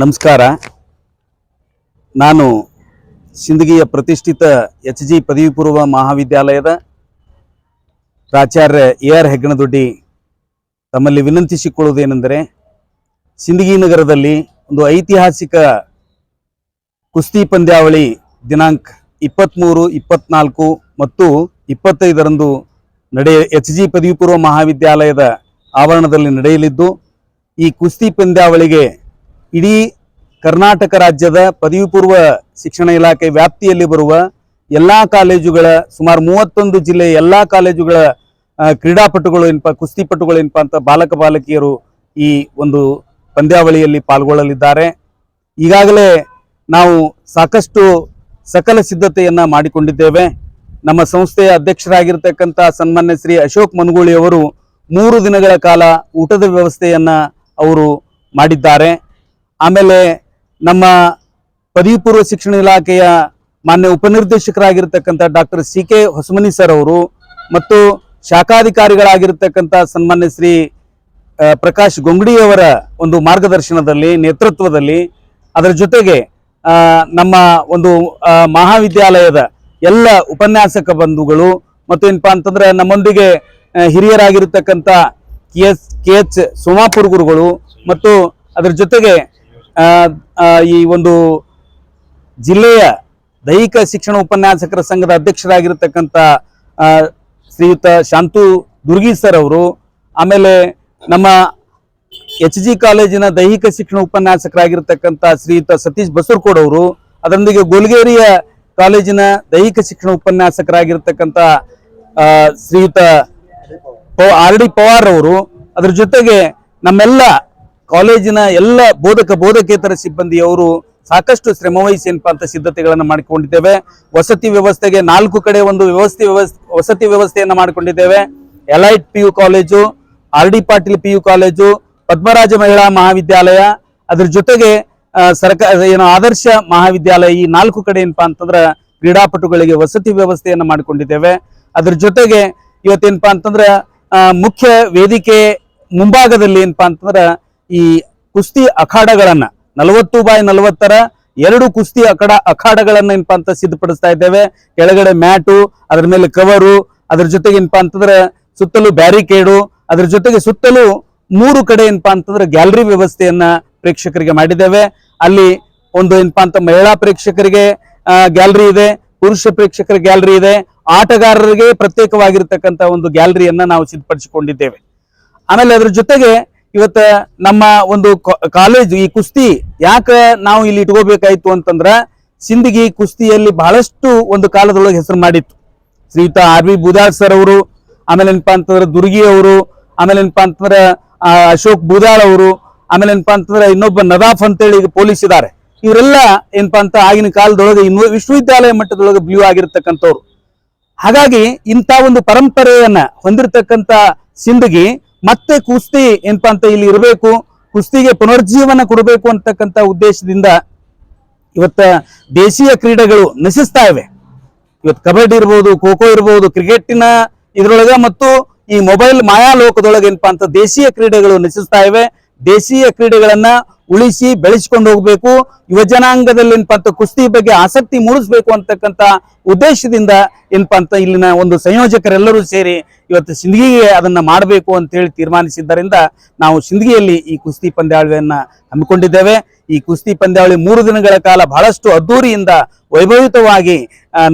ನಮಸ್ಕಾರ. ನಾನು ಸಿಂದಗಿಯ ಪ್ರತಿಷ್ಠಿತ ಎಚ್ ಜಿ ಪದವಿ ಪೂರ್ವ ಮಹಾವಿದ್ಯಾಲಯದ ಪ್ರಾಚಾರ್ಯ ಎ ಆರ್ ಹೆಗ್ಗಣದೊಡ್ಡಿ ತಮ್ಮಲ್ಲಿ ವಿನಂತಿಸಿಕೊಳ್ಳುವುದೇನೆಂದರೆ ಸಿಂದಗಿ ನಗರದಲ್ಲಿ ಒಂದು ಐತಿಹಾಸಿಕ ಕುಸ್ತಿ ಪಂದ್ಯಾವಳಿ ದಿನಾಂಕ ಇಪ್ಪತ್ತ್ಮೂರು ಇಪ್ಪತ್ನಾಲ್ಕು ಮತ್ತು ಇಪ್ಪತ್ತೈದರಂದು ನಡೆಯ, ಎಚ್ ಜಿ ಪದವಿ ಪೂರ್ವ ಮಹಾವಿದ್ಯಾಲಯದ ಆವರಣದಲ್ಲಿ ನಡೆಯಲಿದ್ದು, ಈ ಕುಸ್ತಿ ಪಂದ್ಯಾವಳಿಗೆ ಇಡೀ ಕರ್ನಾಟಕ ರಾಜ್ಯದ ಪದವಿ ಪೂರ್ವ ಶಿಕ್ಷಣ ಇಲಾಖೆ ವ್ಯಾಪ್ತಿಯಲ್ಲಿ ಬರುವ ಎಲ್ಲಾ ಕಾಲೇಜುಗಳ ಸುಮಾರು ಮೂವತ್ತೊಂದು ಜಿಲ್ಲೆಯ ಎಲ್ಲಾ ಕಾಲೇಜುಗಳ ಕ್ರೀಡಾಪಟುಗಳು ಏನಪ್ಪ, ಕುಸ್ತಿಪಟುಗಳು ಏನಪ್ಪ ಅಂತ ಬಾಲಕ ಬಾಲಕಿಯರು ಈ ಒಂದು ಪಂದ್ಯಾವಳಿಯಲ್ಲಿ ಪಾಲ್ಗೊಳ್ಳಲಿದ್ದಾರೆ. ಈಗಾಗಲೇ ನಾವು ಸಾಕಷ್ಟು ಸಕಲ ಸಿದ್ಧತೆಯನ್ನು ಮಾಡಿಕೊಂಡಿದ್ದೇವೆ. ನಮ್ಮ ಸಂಸ್ಥೆಯ ಅಧ್ಯಕ್ಷರಾಗಿರ್ತಕ್ಕಂಥ ಸನ್ಮಾನ್ಯ ಶ್ರೀ ಅಶೋಕ್ ಮನಗೂಳಿ ಅವರು ಮೂರು ದಿನಗಳ ಕಾಲ ಊಟದ ವ್ಯವಸ್ಥೆಯನ್ನು ಅವರು ಮಾಡಿದ್ದಾರೆ. ಆಮೇಲೆ ನಮ್ಮ ಪದವಿ ಪೂರ್ವ ಶಿಕ್ಷಣ ಇಲಾಖೆಯ ಮಾನ್ಯ ಉಪನಿರ್ದೇಶಕರಾಗಿರ್ತಕ್ಕಂಥ doctor C K Hosamani sir ಅವರು ಮತ್ತು ಶಾಖಾಧಿಕಾರಿಗಳಾಗಿರ್ತಕ್ಕಂಥ ಸನ್ಮಾನ್ಯ ಶ್ರೀ ಪ್ರಕಾಶ್ ಗೊಂಗಡಿಯವರ ಒಂದು ಮಾರ್ಗದರ್ಶನದಲ್ಲಿ, ನೇತೃತ್ವದಲ್ಲಿ ಅದರ ಜೊತೆಗೆ ನಮ್ಮ ಒಂದು ಮಹಾವಿದ್ಯಾಲಯದ ಎಲ್ಲ ಉಪನ್ಯಾಸಕ ಬಂಧುಗಳು ಮತ್ತು ಏನಪ್ಪ ಅಂತಂದ್ರೆ ನಮ್ಮೊಂದಿಗೆ ಹಿರಿಯರಾಗಿರ್ತಕ್ಕಂಥ K S, K H Somapur ಗುರುಗಳು ಮತ್ತು ಅದರ ಜೊತೆಗೆ ಈ ಒಂದು ಜಿಲ್ಲೆಯ ದೈಹಿಕ ಶಿಕ್ಷಣ ಉಪನ್ಯಾಸಕರ ಸಂಘದ ಅಧ್ಯಕ್ಷರಾಗಿರ್ತಕ್ಕಂಥ ಶ್ರೀಯುತ ಶಾಂತು ದುರ್ಗಿ ಸರ್ ಅವರು, ಆಮೇಲೆ ನಮ್ಮ ಎಚ್ ಜಿ ಕಾಲೇಜಿನ ದೈಹಿಕ ಶಿಕ್ಷಣ ಉಪನ್ಯಾಸಕರಾಗಿರ್ತಕ್ಕಂಥ ಶ್ರೀಯುತ ಸತೀಶ್ ಬಸರ್ಕೋಡ್ ಅವರು, ಅದರೊಂದಿಗೆ ಗೋಲ್ಗೇರಿಯ ಕಾಲೇಜಿನ ದೈಹಿಕ ಶಿಕ್ಷಣ ಉಪನ್ಯಾಸಕರಾಗಿರ್ತಕ್ಕಂಥ ಶ್ರೀಯುತ ಆರ್ ಡಿ ಪವಾರ್ ಅವರು, ಅದ್ರ ಜೊತೆಗೆ ನಮ್ಮೆಲ್ಲ ಕಾಲೇಜಿನ ಎಲ್ಲ ಬೋಧಕ ಬೋಧಕೇತರ ಸಿಬ್ಬಂದಿಯವರು ಸಾಕಷ್ಟು ಶ್ರಮವಹಿಸಿ ಏನಪ್ಪಾ ಅಂತ ಸಿದ್ಧತೆಗಳನ್ನು ಮಾಡಿಕೊಂಡಿದ್ದೇವೆ. ವಸತಿ ವ್ಯವಸ್ಥೆಗೆ ನಾಲ್ಕು ಕಡೆ ಒಂದು ವ್ಯವಸ್ಥೆ ವ್ಯವಸ್ಥೆ, ವಸತಿ ವ್ಯವಸ್ಥೆಯನ್ನು ಮಾಡಿಕೊಂಡಿದ್ದೇವೆ. Elite P U college, R D Patil P U college, Padmaraja ಮಹಿಳಾ ಮಹಾವಿದ್ಯಾಲಯ. ಅದ್ರ ಜೊತೆಗೆ ಸರ್ಕಾರ ಏನು ಆದರ್ಶ ಮಹಾವಿದ್ಯಾಲಯ ಈ ನಾಲ್ಕು ಕಡೆ ಏನಪ್ಪಾ ಅಂತಂದ್ರೆ ಕ್ರೀಡಾಪಟುಗಳಿಗೆ ವಸತಿ ವ್ಯವಸ್ಥೆಯನ್ನು ಮಾಡಿಕೊಂಡಿದ್ದೇವೆ. ಅದ್ರ ಜೊತೆಗೆ ಇವತ್ತೇನಪ್ಪ ಅಂತಂದ್ರೆ ಮುಖ್ಯ ವೇದಿಕೆ ಮುಂಭಾಗದಲ್ಲಿ ಏನಪ್ಪಾ ಅಂತಂದ್ರ ಈ ಕುಸ್ತಿ ಅಖಾಡಗಳನ್ನ ನಲವತ್ತು ಬಾಯ್ ನಲವತ್ತರ ಎರಡು ಕುಸ್ತಿ ಅಖಾಡ ಅಖಾಡಗಳನ್ನ ಏನಪ್ಪಾ ಅಂತ ಸಿದ್ಧಪಡಿಸ್ತಾ ಇದ್ದೇವೆ. ಕೆಳಗಡೆ ಮ್ಯಾಟು, ಅದ್ರ ಮೇಲೆ ಕವರು, ಅದ್ರ ಜೊತೆಗೆ ಏನಪ್ಪಾ ಅಂತಂದ್ರೆ ಸುತ್ತಲೂ ಬ್ಯಾರಿಕೇಡು, ಅದ್ರ ಜೊತೆಗೆ ಸುತ್ತಲೂ ಮೂರು ಕಡೆ ಏನಪ್ಪಾ ಅಂತಂದ್ರೆ ಗ್ಯಾಲರಿ ವ್ಯವಸ್ಥೆಯನ್ನ ಪ್ರೇಕ್ಷಕರಿಗೆ ಮಾಡಿದ್ದೇವೆ. ಅಲ್ಲಿ ಒಂದು ಏನಪ್ಪಾ ಅಂತ ಮಹಿಳಾ ಪ್ರೇಕ್ಷಕರಿಗೆ ಗ್ಯಾಲರಿ ಇದೆ, ಪುರುಷ ಪ್ರೇಕ್ಷಕರ ಗ್ಯಾಲರಿ ಇದೆ. ಆಟಗಾರರಿಗೆ ಪ್ರತ್ಯೇಕವಾಗಿರ್ತಕ್ಕಂಥ ಒಂದು ಗ್ಯಾಲರಿಯನ್ನ ನಾವು ಸಿದ್ಧಪಡಿಸಿಕೊಂಡಿದ್ದೇವೆ. ಆಮೇಲೆ ಅದ್ರ ಜೊತೆಗೆ ಇವತ್ತ ನಮ್ಮ ಒಂದು ಕಾಲೇಜು ಈ ಕುಸ್ತಿ ಯಾಕೆ ನಾವು ಇಲ್ಲಿ ಇಟ್ಕೋಬೇಕಾಯ್ತು ಅಂತಂದ್ರ ಸಿಂದಗಿ ಕುಸ್ತಿಯಲ್ಲಿ ಬಹಳಷ್ಟು ಒಂದು ಕಾಲದೊಳಗೆ ಹೆಸರು ಮಾಡಿತ್ತು. ಶ್ರೀಯುತ ಆರ್ ಬಿ ಬುದಾಳ್ ಸರ್ ಅವರು, ಆಮೇಲೆ ಏನಪ್ಪಾ ಅಂತಂದ್ರೆ ದುರ್ಗಿ ಅವರು, ಆಮೇಲೆ ಏನಪ್ಪಾ ಅಂತಂದ್ರೆ ಅಶೋಕ್ ಬುದಾಳ್ ಅವರು, ಆಮೇಲೆ ಏನಪ್ಪಾ ಅಂತಂದ್ರೆ ಇನ್ನೊಬ್ಬ ನದಾಫ್ ಅಂತೇಳಿ ಪೊಲೀಸ್ ಇದ್ದಾರೆ ಇವರೆಲ್ಲ ಏನಪ್ಪಾ ಅಂತ ಆಗಿನ ಕಾಲದೊಳಗೆ ಇನ್ನು ವಿಶ್ವವಿದ್ಯಾಲಯ ಮಟ್ಟದೊಳಗೆ ಬ್ಲೂ ಆಗಿರ್ತಕ್ಕಂಥವ್ರು. ಹಾಗಾಗಿ ಇಂಥ ಒಂದು ಪರಂಪರೆಯನ್ನ ಹೊಂದಿರತಕ್ಕಂಥ ಸಿಂದಗಿ ಮತ್ತೆ ಕುಸ್ತಿ ಏನಪ್ಪಾ ಅಂತ ಇಲ್ಲಿ ಇರಬೇಕು, ಕುಸ್ತಿಗೆ ಪುನರ್ಜೀವನ ಕೊಡಬೇಕು ಅಂತಕ್ಕಂಥ ಉದ್ದೇಶದಿಂದ ಇವತ್ತ ದೇಶೀಯ ಕ್ರೀಡೆಗಳು ನಶಿಸ್ತಾ ಇವೆ. ಇವತ್ತು ಕಬಡ್ಡಿ ಇರ್ಬೋದು ಖೋ ಖೋ ಇರ್ಬೋದು ಕ್ರಿಕೆಟಿನ ಇದ್ರೊಳಗ ಮತ್ತು ಈ ಮೊಬೈಲ್ ಮಾಯಾಲೋಕದೊಳಗೆ ಏನಪ್ಪಾ ಅಂತ ದೇಶೀಯ ಕ್ರೀಡೆಗಳು ನಶಿಸ್ತಾ ಇವೆ. ದೇಶೀಯ ಕ್ರೀಡೆಗಳನ್ನ ಉಳಿಸಿ ಬೆಳೆಸಿಕೊಂಡು ಹೋಗಬೇಕು. ಯುವಜನಾಂಗದಲ್ಲಿ ಏನಪ್ಪಾ ಕುಸ್ತಿ ಬಗ್ಗೆ ಆಸಕ್ತಿ ಮೂಡಿಸ್ಬೇಕು ಅಂತಕ್ಕಂತ ಉದ್ದೇಶದಿಂದ ಏನಪ್ಪಾ ಇಲ್ಲಿನ ಒಂದು ಸಂಯೋಜಕರೆಲ್ಲರೂ ಸೇರಿ ಇವತ್ತು ಸಿಂದಗಿಗೆ ಅದನ್ನ ಮಾಡಬೇಕು ಅಂತ ಹೇಳಿ ತೀರ್ಮಾನಿಸಿದ್ದರಿಂದ ನಾವು ಸಿಂದಗಿಯಲ್ಲಿ ಈ ಕುಸ್ತಿ ಪಂದ್ಯಾವಳಿಯನ್ನ ಹಮ್ಮಿಕೊಂಡಿದ್ದೇವೆ. ಈ ಕುಸ್ತಿ ಪಂದ್ಯಾವಳಿ ಮೂರು ದಿನಗಳ ಕಾಲ ಬಹಳಷ್ಟು ಅದ್ದೂರಿಯಿಂದ ವೈಭವಿತವಾಗಿ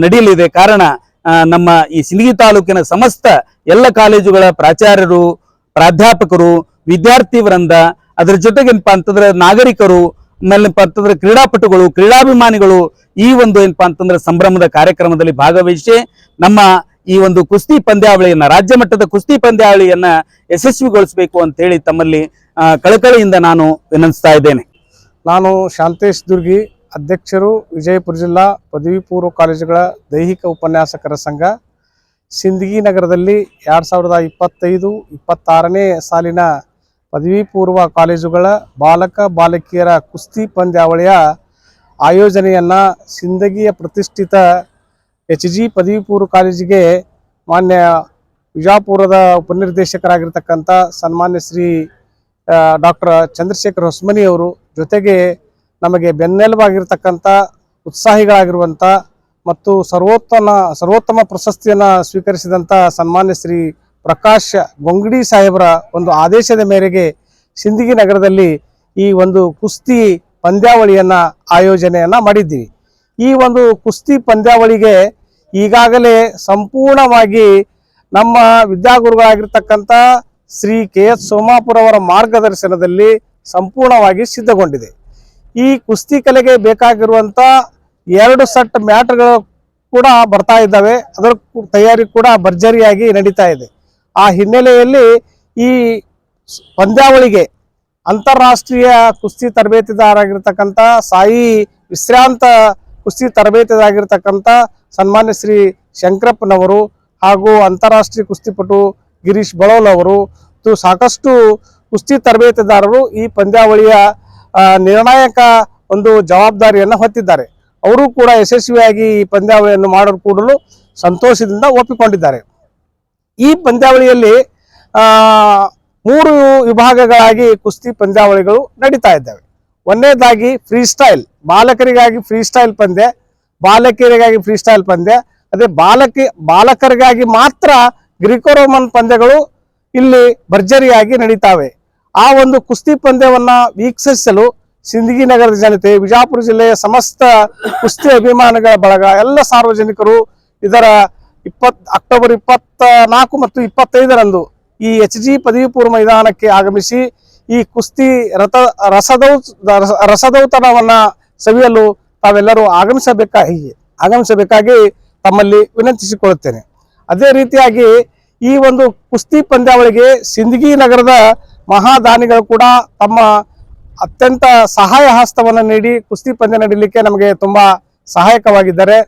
ನಡೆಯಲಿದೆ. ಕಾರಣ ನಮ್ಮ ಈ ಸಿಂದಗಿ ತಾಲೂಕಿನ ಸಮಸ್ತ ಎಲ್ಲ ಕಾಲೇಜುಗಳ ಪ್ರಾಚಾರ್ಯರು, ಪ್ರಾಧ್ಯಾಪಕರು, ವಿದ್ಯಾರ್ಥಿ ವೃಂದ ಅದರ ಜೊತೆಗೆ ಏನಪ್ಪಾ ಅಂತಂದ್ರೆ ನಾಗರಿಕರು ಆಮೇಲೆಪ್ಪ ಅಂತಂದ್ರೆ ಕ್ರೀಡಾಪಟುಗಳು, ಕ್ರೀಡಾಭಿಮಾನಿಗಳು ಈ ಒಂದು ಏನಪ್ಪಾ ಅಂತಂದ್ರೆ ಸಂಭ್ರಮದ ಕಾರ್ಯಕ್ರಮದಲ್ಲಿ ಭಾಗವಹಿಸಿ ನಮ್ಮ ಈ ಒಂದು ಕುಸ್ತಿ ಪಂದ್ಯಾವಳಿಯನ್ನ, ರಾಜ್ಯ ಮಟ್ಟದ ಕುಸ್ತಿ ಪಂದ್ಯಾವಳಿಯನ್ನ ಯಶಸ್ವಿಗೊಳಿಸಬೇಕು ಅಂತ ಹೇಳಿ ತಮ್ಮಲ್ಲಿ ಕಳಕಳಿಯಿಂದ ನಾನು ವಿನಂತಿಸ್ತಾ ಇದ್ದೇನೆ. ನಾನು ಶಾಂತೇಶ್ ದುರ್ಗಿ, ಅಧ್ಯಕ್ಷರು ವಿಜಯಪುರ ಜಿಲ್ಲಾ ಪದವಿ ಪೂರ್ವ ಕಾಲೇಜುಗಳ ದೈಹಿಕ ಉಪನ್ಯಾಸಕರ ಸಂಘ. ಸಿಂದಗಿ ನಗರದಲ್ಲಿ ಎರಡು ಸಾವಿರದ ಇಪ್ಪತ್ತೈದು, ಇಪ್ಪತ್ತಾರನೇ ಸಾಲಿನ ಪದವಿ ಪೂರ್ವ ಕಾಲೇಜುಗಳ ಬಾಲಕ ಬಾಲಕಿಯರ ಕುಸ್ತಿ ಪಂದ್ಯಾವಳಿಯ ಆಯೋಜನೆಯನ್ನು ಸಿಂದಗಿಯ ಪ್ರತಿಷ್ಠಿತ ಎಚ್ ಜಿ ಪದವಿ ಪೂರ್ವ ಕಾಲೇಜಿಗೆ ಮಾನ್ಯ ವಿಜಾಪುರದ ಉಪನಿರ್ದೇಶಕರಾಗಿರ್ತಕ್ಕಂಥ ಸನ್ಮಾನ್ಯ ಶ್ರೀ ಡಾಕ್ಟರ್ ಚಂದ್ರಶೇಖರ್ ಹೊಸ್ಮನಿ ಅವರು ಜೊತೆಗೆ ನಮಗೆ ಬೆನ್ನೆಲುಬಾಗಿರ್ತಕ್ಕಂಥ ಉತ್ಸಾಹಿಗಳಾಗಿರುವಂಥ ಮತ್ತು ಸರ್ವೋತ್ತಮ ಸರ್ವೋತ್ತಮ ಪ್ರಶಸ್ತಿಯನ್ನು ಸ್ವೀಕರಿಸಿದಂಥ ಸನ್ಮಾನ್ಯ ಶ್ರೀ ಪ್ರಕಾಶ್ ಗೊಂಗಡಿ ಸಾಹೇಬರ ಒಂದು ಆದೇಶದ ಮೇರೆಗೆ ಸಿಂದಗಿ ನಗರದಲ್ಲಿ ಈ ಒಂದು ಕುಸ್ತಿ ಪಂದ್ಯಾವಳಿಯನ್ನು ಆಯೋಜನೆಯನ್ನ ಮಾಡಿದ್ದೀವಿ. ಈ ಒಂದು ಕುಸ್ತಿ ಪಂದ್ಯಾವಳಿಗೆ ಈಗಾಗಲೇ ಸಂಪೂರ್ಣವಾಗಿ ನಮ್ಮ ವಿದ್ಯಾಗುರುಗಳಾಗಿರ್ತಕ್ಕಂಥ ಶ್ರೀ ಕೆ ಎಸ್ ಸೋಮಾಪುರವರ ಮಾರ್ಗದರ್ಶನದಲ್ಲಿ ಸಂಪೂರ್ಣವಾಗಿ ಸಿದ್ಧಗೊಂಡಿದೆ. ಈ ಕುಸ್ತಿ ಕಲೆಗೆ ಬೇಕಾಗಿರುವಂತ ಎರಡು ಸಟ್ ಮ್ಯಾಟ್ಗಳು ಕೂಡ ಬರ್ತಾ ಇದ್ದಾವೆ. ಅದರ ತಯಾರಿ ಕೂಡ ಭರ್ಜರಿಯಾಗಿ ನಡೀತಾ ಇದೆ. ಆ ಹಿನ್ನೆಲೆಯಲ್ಲಿ ಈ ಪಂದ್ಯಾವಳಿಗೆ ಅಂತಾರಾಷ್ಟ್ರೀಯ ಕುಸ್ತಿ ತರಬೇತಿದಾರಾಗಿರ್ತಕ್ಕಂಥ ಸಾಯಿ ವಿಶ್ರಾಂತ ಕುಸ್ತಿ ತರಬೇತಿದಾಗಿರ್ತಕ್ಕಂಥ ಸನ್ಮಾನ್ಯ ಶ್ರೀ ಶಂಕರಪ್ಪನವರು ಹಾಗೂ ಅಂತಾರಾಷ್ಟ್ರೀಯ ಕುಸ್ತಿಪಟು ಗಿರೀಶ್ ಬಳೋಲ್ ಅವರು ಸಾಕಷ್ಟು ಕುಸ್ತಿ ತರಬೇತಿದಾರರು ಈ ಪಂದ್ಯಾವಳಿಯ ನಿರ್ಣಾಯಕ ಒಂದು ಜವಾಬ್ದಾರಿಯನ್ನು ಹೊತ್ತಿದ್ದಾರೆ. ಅವರು ಕೂಡ ಯಶಸ್ವಿಯಾಗಿ ಈ ಪಂದ್ಯಾವಳಿಯನ್ನು ಮಾಡಲು ಕೂಡಲು ಸಂತೋಷದಿಂದ ಒಪ್ಪಿಕೊಂಡಿದ್ದಾರೆ. ಈ ಪಂದ್ಯಾವಳಿಯಲ್ಲಿ ಮೂರು ವಿಭಾಗಗಳಾಗಿ ಕುಸ್ತಿ ಪಂದ್ಯಾವಳಿಗಳು ನಡೀತಾ ಇದ್ದಾವೆ. ಒಂದನೇದಾಗಿ ಫ್ರೀ ಸ್ಟೈಲ್ ಬಾಲಕರಿಗಾಗಿ ಫ್ರೀ ಸ್ಟೈಲ್ ಪಂದ್ಯ, ಬಾಲಕಿಯರಿಗಾಗಿ ಫ್ರೀ ಸ್ಟೈಲ್ ಪಂದ್ಯ. ಅದೇ ಬಾಲಕಿ, ಬಾಲಕರಿಗಾಗಿ ಮಾತ್ರ ಗ್ರಿಕೋರೋಮನ್ ಪಂದ್ಯಗಳು ಇಲ್ಲಿ ಭರ್ಜರಿಯಾಗಿ ನಡೀತಾವೆ. ಆ ಒಂದು ಕುಸ್ತಿ ಪಂದ್ಯವನ್ನ ವೀಕ್ಷಿಸಲು ಸಿಂದಗಿ ನಗರದ ಜನತೆ ವಿಜಾಪುರ ಜಿಲ್ಲೆಯ ಸಮಸ್ತ ಕುಸ್ತಿ ಅಭಿಮಾನಿಗಳ ಬಳಗ, ಎಲ್ಲ ಸಾರ್ವಜನಿಕರು ಇದರ ಇಪ್ಪತ್ ಅಕ್ಟೋಬರ್ ಇಪ್ಪತ್ತ ನಾಲ್ಕು ಮತ್ತು ಇಪ್ಪತ್ತೈದರಂದು ಈ ಎಚ್ ಜಿ ಪದವಿ ಪೂರ್ವ ಮೈದಾನಕ್ಕೆ ಆಗಮಿಸಿ ಈ ಕುಸ್ತಿ ರಥ, ರಸದೌ, ರಸ- ರಸದೌತಣವನ್ನ ಸವಿಯಲು ತಾವೆಲ್ಲರೂ ಆಗಮಿಸಬೇಕಾಗಿ ಆಗಮಿಸಬೇಕಾಗಿ ತಮ್ಮಲ್ಲಿ ವಿನಂತಿಸಿಕೊಳ್ಳುತ್ತೇನೆ. ಅದೇ ರೀತಿಯಾಗಿ ಈ ಒಂದು ಕುಸ್ತಿ ಪಂದ್ಯಾವಳಿಗೆ ಸಿಂದಗಿ ನಗರದ ಮಹಾದಾನಿಗಳು ಕೂಡ ತಮ್ಮ ಅತ್ಯಂತ ಸಹಾಯ ಹಸ್ತವನ್ನು ನೀಡಿ ಕುಸ್ತಿ ಪಂದ್ಯ ನಡೀಲಿಕ್ಕೆ ನಮಗೆ ತುಂಬಾ ಸಹಾಯಕವಾಗಿದ್ದಾರೆ.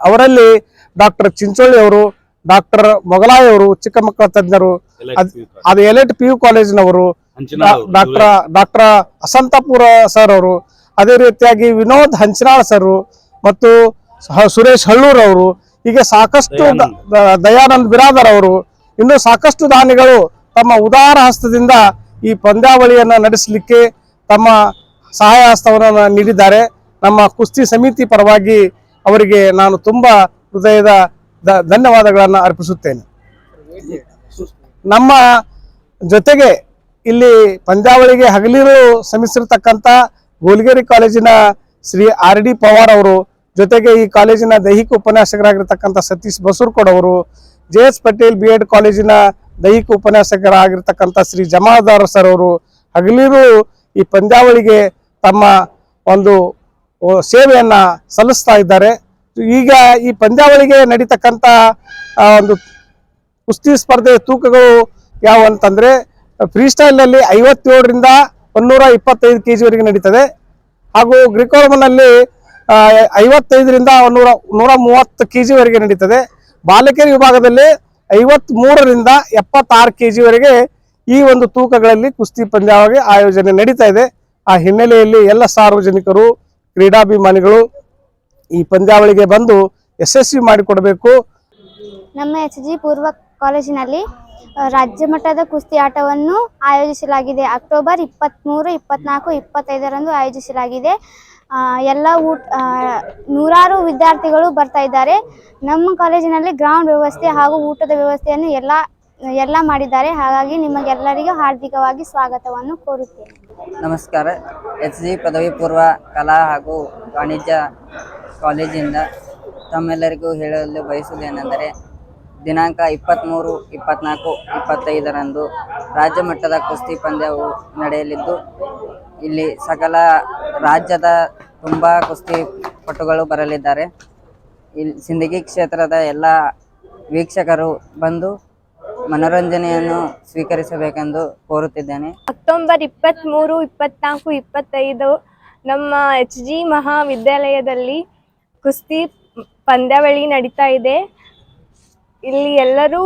ಅವರಲ್ಲಿ ಡಾಕ್ಟರ್ ಚಿಂಚೋಳಿ ಅವರು ಡಾಕ್ಟರ್ ಮೊಗಲಾಯ್ ಅವರು ಚಿಕ್ಕ ಮಕ್ಕಳ ತಜ್ಞರು ಅದು ಎಲೆಟ್ ಪಿ ಯು ಕಾಲೇಜಿನವರು ಡಾಕ್ಟರ್ ಡಾಕ್ಟರ್ ಅಸಂತಪುರ ಸರ್ ಅವರು ಅದೇ ರೀತಿಯಾಗಿ ವಿನೋದ್ ಹಂಚನಾಳ್ ಸರ್ ಮತ್ತು ಸುರೇಶ್ ಹಳ್ಳೂರ್ ಅವರು ಹೀಗೆ ಸಾಕಷ್ಟು ದಯಾನಂದ್. ಬಿರಾದರ್ ಅವರು ಇನ್ನು ಸಾಕಷ್ಟು ದಾನಿಗಳು ತಮ್ಮ ಉದಾರ ಹಸ್ತದಿಂದ ಈ ಪಂದ್ಯಾವಳಿಯನ್ನು ನಡೆಸಲಿಕ್ಕೆ ತಮ್ಮ ಸಹಾಯ ಹಸ್ತವನ್ನು ನೀಡಿದ್ದಾರೆ. ನಮ್ಮ ಕುಸ್ತಿ ಸಮಿತಿ ಪರವಾಗಿ ಅವರಿಗೆ ನಾನು ತುಂಬಾ ಹೃದಯದ ಧನ್ಯವಾದಗಳನ್ನು ಅರ್ಪಿಸುತ್ತೇನೆ. ನಮ್ಮ ಜೊತೆಗೆ ಇಲ್ಲಿ ಪಂದ್ಯಾವಳಿಗೆ ಹಗಲಿರು ಶ್ರಮಿಸಿರ್ತಕ್ಕಂಥ ಗೋಲ್ಗೇರಿ ಕಾಲೇಜಿನ ಶ್ರೀ ಆರ್ ಡಿ ಪವಾರ್ ಅವರು, ಜೊತೆಗೆ ಈ ಕಾಲೇಜಿನ ದೈಹಿಕ ಉಪನ್ಯಾಸಕರಾಗಿರ್ತಕ್ಕಂಥ ಸತೀಶ್ ಬಸೂರ್ಕೋಡ್ ಅವರು J S Patel B Ed ಕಾಲೇಜಿನ ದೈಹಿಕ ಉಪನ್ಯಾಸಕರಾಗಿರ್ತಕ್ಕಂಥ ಶ್ರೀ ಜಮಾದಾರ್ ಸರ್ ಅವರು ಹಗಲಿರು ಈ ಪಂದ್ಯಾವಳಿಗೆ ತಮ್ಮ ಒಂದು ಸೇವೆಯನ್ನ ಸಲ್ಲಿಸ್ತಾ ಇದ್ದಾರೆ. ಈಗ ಈ ಪಂದ್ಯಾವಳಿಗೆ ನಡೀತಕ್ಕಂಥ ಒಂದು ಕುಸ್ತಿ ಸ್ಪರ್ಧೆ ತೂಕಗಳು ಯಾವ ಅಂತಂದರೆ ಫ್ರೀ ನಲ್ಲಿ ಐವತ್ತೇಳರಿಂದ ಒಂದೂರ ಇಪ್ಪತ್ತೈದು ಕೆ ಜಿವರೆಗೆ ನಡೀತದೆ. ಹಾಗೂ ಗ್ರಿಕೋರ್ಮನಲ್ಲಿ ಐವತ್ತೈದರಿಂದ ಒಂದೂರ ನೂರ ಮೂವತ್ತು ಕೆ ಜಿವರೆಗೆ ನಡೀತದೆ. ಬಾಲಕಿಯರ ವಿಭಾಗದಲ್ಲಿ ಐವತ್ತ್ ಮೂರರಿಂದ ಎಪ್ಪತ್ತಾರು ಕೆ ಜಿವರೆಗೆ ಈ ಒಂದು ತೂಕಗಳಲ್ಲಿ ಕುಸ್ತಿ ಪಂದ್ಯಾವಳಿ ಆಯೋಜನೆ ನಡೀತಾ ಇದೆ. ಆ ಹಿನ್ನೆಲೆಯಲ್ಲಿ ಎಲ್ಲ ಸಾರ್ವಜನಿಕರು, ಕ್ರೀಡಾಭಿಮಾನಿಗಳು ಈ ಪಂದ್ಯಾವಳಿಗೆ ಬಂದು ಯಶಸ್ವಿ ಮಾಡಿಕೊಡಬೇಕು. ನಮ್ಮ ಎಚ್ ಜಿ ಪೂರ್ವ ಕಾಲೇಜಿನಲ್ಲಿ ರಾಜ್ಯ ಮಟ್ಟದ ಕುಸ್ತಿ ಆಟವನ್ನು ಆಯೋಜಿಸಲಾಗಿದೆ. ಅಕ್ಟೋಬರ್ ಇಪ್ಪತ್ತ್ಮೂರು ಇಪ್ಪತ್ನಾಲ್ಕು ಇಪ್ಪತ್ತೈದರಂದು ಆಯೋಜಿಸಲಾಗಿದೆ. ಆ, ಎಲ್ಲ ಊಟ ನೂರಾರು ವಿದ್ಯಾರ್ಥಿಗಳು ಬರ್ತಾ ಇದ್ದಾರೆ. ನಮ್ಮ ಕಾಲೇಜಿನಲ್ಲಿ ಗ್ರೌಂಡ್ ವ್ಯವಸ್ಥೆ ಹಾಗೂ ಊಟದ ವ್ಯವಸ್ಥೆಯನ್ನು ಎಲ್ಲ ಎಲ್ಲ ಮಾಡಿದ್ದಾರೆ. ಹಾಗಾಗಿ ನಿಮಗೆಲ್ಲರಿಗೂ ಹಾರ್ದಿಕವಾಗಿ ಸ್ವಾಗತವನ್ನು ಕೋರುತ್ತೇನೆ. ನಮಸ್ಕಾರ. ಎಚ್ ಜಿ ಪದವಿ ಪೂರ್ವ ಕಲಾ ಹಾಗೂ ವಾಣಿಜ್ಯ ಕಾಲೇಜಿಂದ ತಮ್ಮೆಲ್ಲರಿಗೂ ಹೇಳಲು ಬಯಸುವುದೇನೆಂದರೆ, ದಿನಾಂಕ ಇಪ್ಪತ್ತ್ಮೂರು ಇಪ್ಪತ್ತ್ನಾಲ್ಕು ಇಪ್ಪತ್ತೈದರಂದು ರಾಜ್ಯ ಮಟ್ಟದ ಕುಸ್ತಿ ಪಂದ್ಯವು ನಡೆಯಲಿದ್ದು, ಇಲ್ಲಿ ಸಕಲ ರಾಜ್ಯದ ತುಂಬ ಕುಸ್ತಿ ಪಟುಗಳು ಬರಲಿದ್ದಾರೆ. ಇಲ್ಲಿ ಸಿಂದಗಿ ಕ್ಷೇತ್ರದ ಎಲ್ಲ ವೀಕ್ಷಕರು ಬಂದು ಮನೋರಂಜನೆಯನ್ನು ಸ್ವೀಕರಿಸಬೇಕೆಂದು ಕೋರುತ್ತಿದ್ದೇನೆ. ಅಕ್ಟೋಬರ್ ಇಪ್ಪತ್ತ್ಮೂರು ಇಪ್ಪತ್ನಾಲ್ಕು, ಇಪ್ಪತ್ತೈದು ನಮ್ಮ ಎಚ್ ಜಿ ಮಹಾವಿದ್ಯಾಲಯದಲ್ಲಿ ಕುಸ್ತಿ ಪಂದ್ಯಾವಳಿ ನಡೀತಾ ಇದೆ. ಇಲ್ಲಿ ಎಲ್ಲರೂ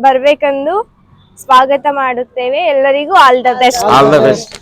ಬರಬೇಕೆಂದು ಸ್ವಾಗತ ಮಾಡುತ್ತೇವೆ. ಎಲ್ಲರಿಗೂ all the best. All the best.